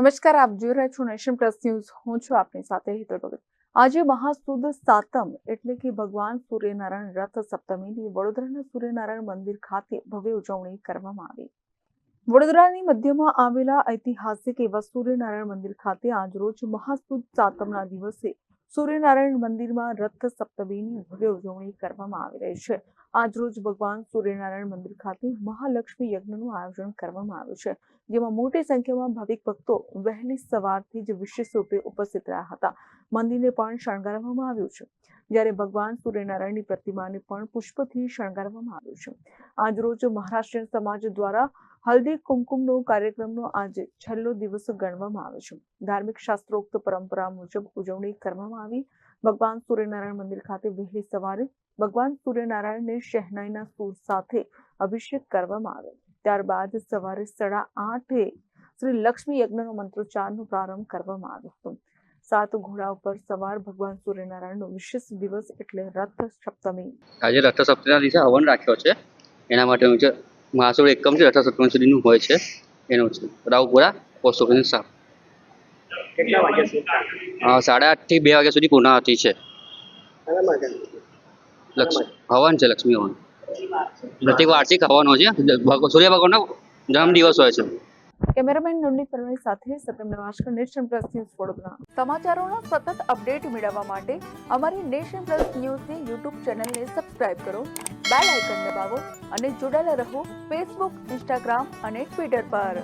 નમસ્કાર, આપ જોઈ રહ્યા છો નેશન પ્લસ ન્યૂઝ. હું છું આપની સાથે હિતલ ભગત. આજે મહાસુદ સાતમ એટલે કે ભગવાન સૂર્યનારાયણ રથ સપ્તમીની વડોદરાના સૂર્યનારાયણ મંદિર ખાતે ભવ્ય ઉજવણી કરવામાં આવી. વડોદરાની મધ્યમાં આવેલા ઐતિહાસિક એવા સૂર્યનારાયણ મંદિર ખાતે આજરોજ મહાસુદ સાતમના દિવસે સૂર્યનારાયણ મંદિરમાં રથ સપ્તમીની ભવ્ય ઉજવણી કરવામાં આવી રહી છે. આજરોજ ભગવાન સૂર્યનારાયણ મંદિર ખાતે મહાલક્ષ્મી યજ્ઞનું આયોજન કરવામાં આવ્યું છે, જેમાં મોટી સંખ્યામાં ભાવિક ભક્તો વહેલી સવારથી જ વિશેષ રૂપે ઉપસ્થિત રહ્યા હતા. મંદિરને પણ શણગારવામાં આવ્યું છે, જ્યારે ભગવાન સૂર્યનારાયણની પ્રતિમાને પણ પુષ્પથી શણગારવામાં આવ્યું છે. આજરોજ મહારાષ્ટ્રીયન સમાજ દ્વારા હલ્દી કુમકુમનો કાર્યક્રમનો આજે છેલ્લો દિવસ ગણવામાં આવે છે. ધાર્મિક શાસ્ત્રોક્ત પરંપરા મુજબ ઉજવણી કરવામાં આવી ભગવાન સૂર્યનારાયણ મંદિર ખાતે વહેલી સવારે ભગવાન સૂર્યનારાયણને શહેનાઈના સૂર સાથે અભિષેક કરવામાં આવ્યો. ત્યારબાદ સવારે સાડા આઠે શ્રી લક્ષ્મી યજ્ઞનો મંત્રોચ્ચારનો પ્રારંભ કરવામાં આવ્યો હતો. સાત ઘોડા ઉપર સવાર ભગવાન સૂર્યનારાયણનો વિશેષ દિવસ એટલે રથ સપ્તમી આજે રથ સપ્તમીના દિવસે હવન રાખ્યો છે. એના માટે છે એકમ એકમથી રથ સપ્તમી સુધીનું હોય છે, એનું છે રાવ પોસ્ટ ઓફિસની સાફ કેટલા વાગ્યા સુધી? સાડા આઠથી બે વાગ્યા સુધી પૂર્ણાહુતિ છે. હવન છે લક્ષ્મી હવન. પ્રત્યેક વાર્ષિક હવાનો છે. સૂર્ય ભગવાનનો જન્મદિવસ હોય છે. કેમેરામેન નંદિત પરમાણી સાથે Satyam Navashankar Nation Plus News Vadodara. સમાચારોના સતત અપડેટ મેળવવા માટે અમારી નેશન પ્લસ ન્યૂઝની યુટ્યુબ ચેનલને સબસ્ક્રાઇબ કરો બેલ આઇકન દબાવો અને જોડાયેલા રહો ફેસબુક ઇન્સ્ટાગ્રામ અને ટ્વિટર પર.